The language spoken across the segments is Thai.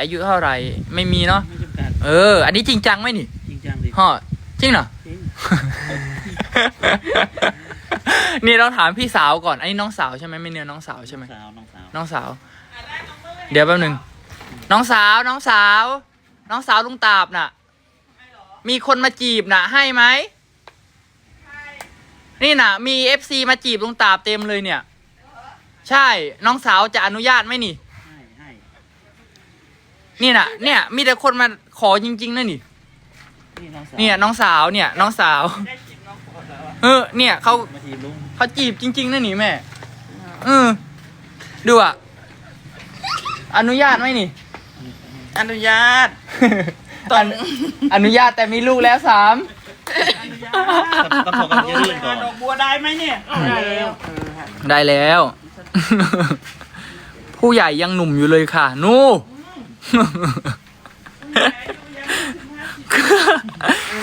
อายุเท่าไหร่ไม่มีเนาะไม่จำกัดเออ อันนี้จริงจังไหมนี่จริงจังดิฮะจริงเหรอจริงนี่เราถามพี่สาวก่อนอันนี้น้องสาวใช่ไหมไม่เนื้อน้องสาวใช่ไหมสาวน้องสาวน้องสาว เดี๋ยวแป๊บหนึ่งน้องสาวน้องสาว น้องสาวลุงตาบน่ะ มีคนมาจีบน่ะ ให้ไหมนี่น่ะ มีเอฟซีมาจีบลุงตาบเต็มเลยเนี่ย ใช่น้องสาวจะอนุญาตไหมนี่ให้ให้ นี่น่ะ เนี่ย มีแต่คนมาขอจริงๆนะนี่ นี่น้องสาวเนี่ยน้องสาวเนี่ย น้องสาวเออ เนี่ยเขามาทีมลุงเขาจีบจริง ๆนะนี่แม่ เออ ดูอะ อนุญาตไหมนี่ อนุญาต ตอนอนุญาตแต่มีลูกแล้วสามต้องขอกันเยอะเรื่องก่อนดอกบัวได้ไหมเนี่ยได้แล้วได้แล้ว ผู้ใหญ่ยังหนุ่มอยู่เลยค่ะ นู่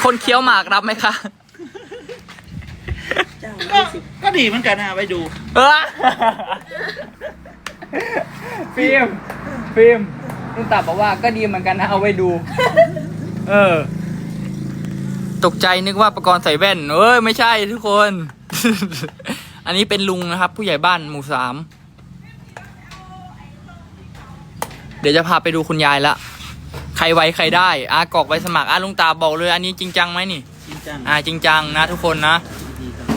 คนเคี้ยวหมากรับไหมคะ ก็ก็ดีเหมือนกันนะไปดูเอ้อฟิล์มฟิล์มลุงตาบอกว่าก็ดีเหมือนกันนะเอาไว้ดู เออ ตกใจนึกว่าประกรณ์ใส่แว่น เอ้ย ไม่ใช่ทุกคน อันนี้เป็นลุงนะครับ ผู้ใหญ่บ้านหมู่สาม เดี๋ยวจะพาไปดูคุณยายละ ใครไวใครได้อากรอกใบสมัครอาลุงตาบอกเลย อันนี้จริงจังไหมนี่จริงจังอ่าจริงจังนะทุกคนนะดีจัง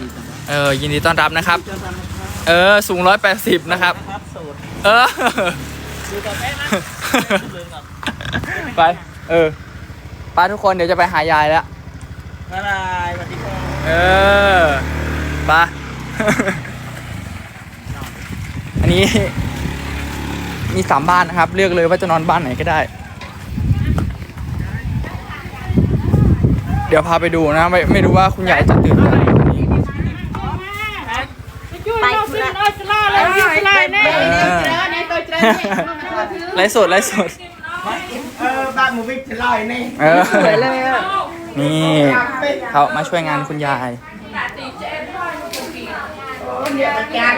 ดีจังเออยินดีต้อนรับนะครับเจอกันนะครับเออสูงร้อยแปดสิบนะครับครับโสดเออ ดูต่อไปนะลืมก่อนไป เออไปทุกคนเดี๋ยวจะไปหายายแล้ว บ๊ายบายสวัสดีครับเออไป อันนี้ มีสามบ้านนะครับ เลือกเลยว่าจะนอนบ้านไหนก็ได้ เดี๋ยวพาไปดูนะไม่ไม่รู้ว่าคุณยายจะตื่นไหร่วันนี้ไปคุณละไลฟ์สดไลฟ์สด เออบ้านหมูวิกจะลอยนี่เออสวยเลยอะนี่เขามาช่วยงานคุณยาย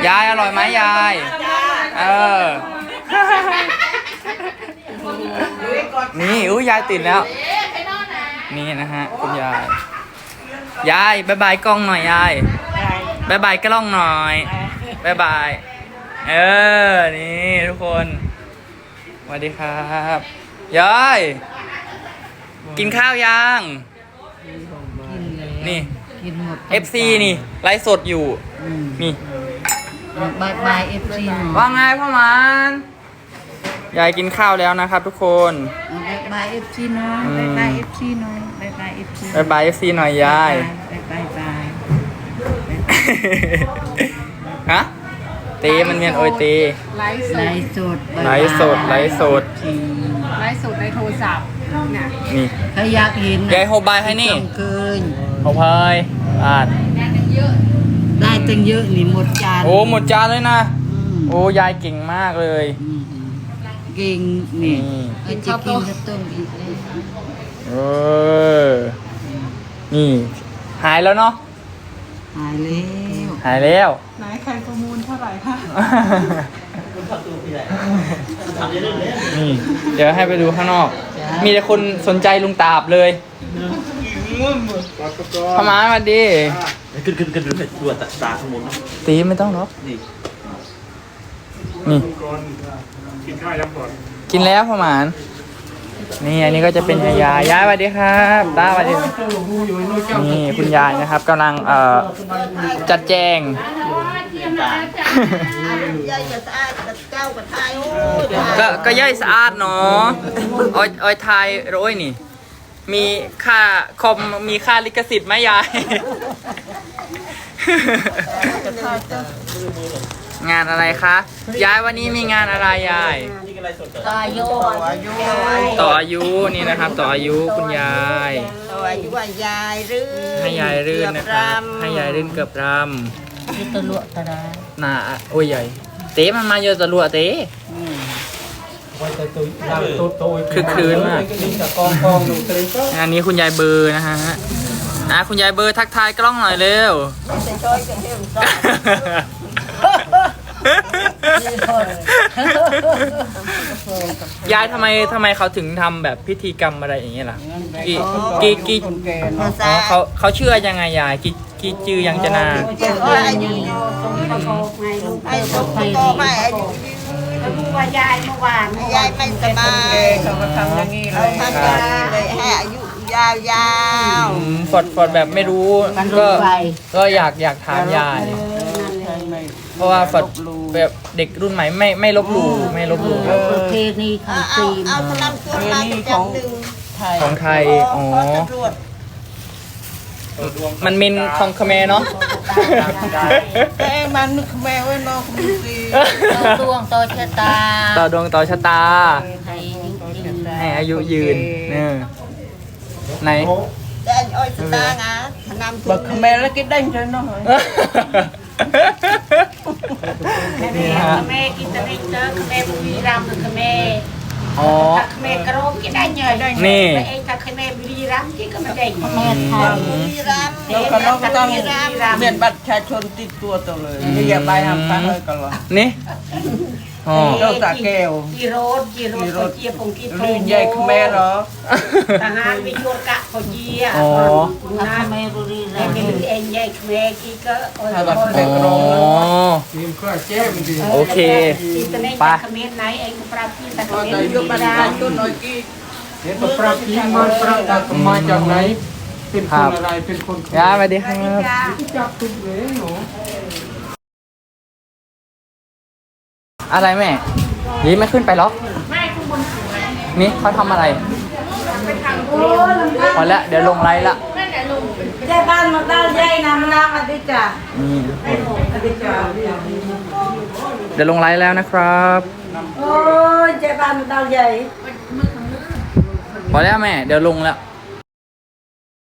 ยายอร่อยไหมยาย เออ นี่อุ้ยยายตื่นแล้ว นี่นะฮะคุณยาย ยายบายบายกล้องหน่อยยายบายบายกล้องหน่อยบายบาย เออ นี่ทุกคนสวัสดีครับยายกินข้าวยังนี่กินหมด FC นี่ไลฟ์สดอยู่นี่บายบายเอฟซีว่าไงพ่อหมัน ยายกินข้าวแล้วนะครับทุกคนบายบายเอฟซีน้อยอืมบายบายเอฟซีน้อยบายบายเอฟซีบายบาย FC หน่อยยาย บายบายบายฮะเตมันเมียนโอยเตไลฟ์สไลดฟ์สดไลฟ์สดไลฟ์สดจริงไลฟ์สดในโทรศัพท์เนี่ยนี่ถ้าอยากเห็นยายโฮบายให้นี่ต้องเกินโฮพายอ่านได้ตั้งเยอะนี่หมดจานโอ้หมดจานเลยนะ อืมโอ้ยายเก่งมากเลย อืม เก่งนี่นี่เอาจะกินข้าวต้มอีกเลยเออนี่หายแล้วเนาะหายแล้วหายแล้ว ไหนใครประมูลเท่าไหร่คะคุณพักตูพี่ใหญ่ทำเยอะเรื่องเลยนี่เดี๋ยวให้ไปดูข้างนอก มีแต่คนสนใจลุงตาบเลยพมาสวัสดี ขึ้นขึ้นขึ้นขึ้นตัวตาตาขโมยตีไม่ต้องหรอ กนี่นี่กินแล้วพ่อหมาน นี่อันนี้ก็จะเป็นยายยายสวัสดีครับตาสวัสดีนี่คุณยายนะครับกำลังเอ่อจัดแจง ยายจะสะอาดกับเจ้ากับไทยโอ้ยก็ก็ย่อยสะอาดเนาะออยออยไทยโรยนี่ มีค่าคอมมีค่าลิขสิทธิ์ไหมยาย งานอะไรคะ ยายวันนี้มีงานอะไรยายนี่ก็ไรสดตายโยอายุต่ออายุนี่นะครับ ต่ออายุคุณยายอายุว่ายายรื่นให้ยายรื่นนะครับให้ยายรื่นเกือบรยุตลวตระำหนาโอ้ยใหญ่เต๋มันมาเยอะตะลัวเต๋คือคืนมากอันนี้คุณยายเบอร์นะฮะอะคุณยายเบอร์ทักทายกล้องหน่อยเร็วจะช่ว ยกันเที่ยวยายทำไมทำไมเขาถึงทำแบบพิธีกรรมอะไรอย่างเงี้ยล่ะกี่กี่กี่ภาอ๋ษาอเขาเขาเชื่อยังไงยายกี่กี่จือยังจะนาโอ้ยอายุยืนไอ้ลูกโตไม่อายุยืนแล้วรู้ว่ายายเมื่อวานยายไม่สบายเขามาทำอย่างนี้เลเรายทำอย่างนี้เลยให้อายุยาวอืมฟอดฟอดแบบไม่รู้ก็ก็อยากอยากถามยาย เพราะว่าฟอดแบบเด็กรุ่นใหม่ไม่ไม่ลบหลู่ไม่ลบหลู่ประเพณีของจีนเอาสลัมตัวมาประจำหนึ่งไทยของไทยอ๋อขอตำรวจมันมินของคาเขมรเนาะแต่มันนึกแม่ไว้นอกมือสิดวงต่อชะตาต่อดวงต่อชะตา ให้ยืนให้อายุยืนเนี่ยไหน แต่อ้อยสตางอะนำตัวบักแม่แล้วก็ได้ใจน้อยนี่นะ ฮะแม่กินตะเล็กเจอแม่บุรีรัมย์หรือแม่อ๋อแม่กระโรกกินได้เงยได้นี่เองถ้าแม่บุรีรัมย์ที่ก็ไม่ได้แม่ไทยบุรีรัมย์แล้วก็น้องก็ต้องเมียนบัตรประชาชนติดตัวตัวเลยไม่อย่าไปทำตั้งเลยก็หรอนี่ อ๋อ เจ้าตาแก้ว กีโรดกีโรดเขาเจียพงกีโปรุ่นใหญ่แม่เหรอ ทหารวิโยกะเขาเจียอ๋อนะแม่บุรีแม่รัมย์เป็นเองใหญ่แม่กีก็โอ้ย อ๋อโอเคกินตะเล็กไปตะเขมรไหนเองปรับกินตะเขก็มรได้ยกบัตรประชาชนหน่อยกี่ปรับที่มาปรับจากมาจากไหน เป็นคนอะไรเป็นคนยายสวัสดีครับ จับทุกเลยหนู อะไรแม่ยีไม่ขึ้นไปหรอกไม่ข้างบนสวยนี่เขาทำอะไรไปทางโน้นพอแล้วเดี๋ยวลงไลน์ละนั่นแหละลุงยายบ้านมาบ้านยายนำน้ำมาดิจ้ะนี่ทุกคนเดี๋ยวลงไลน์แล้วนะครับ โอ้ยยายบ้านมาบ้านยายพอแล้วแม่ เดี๋ยวลงแล้ว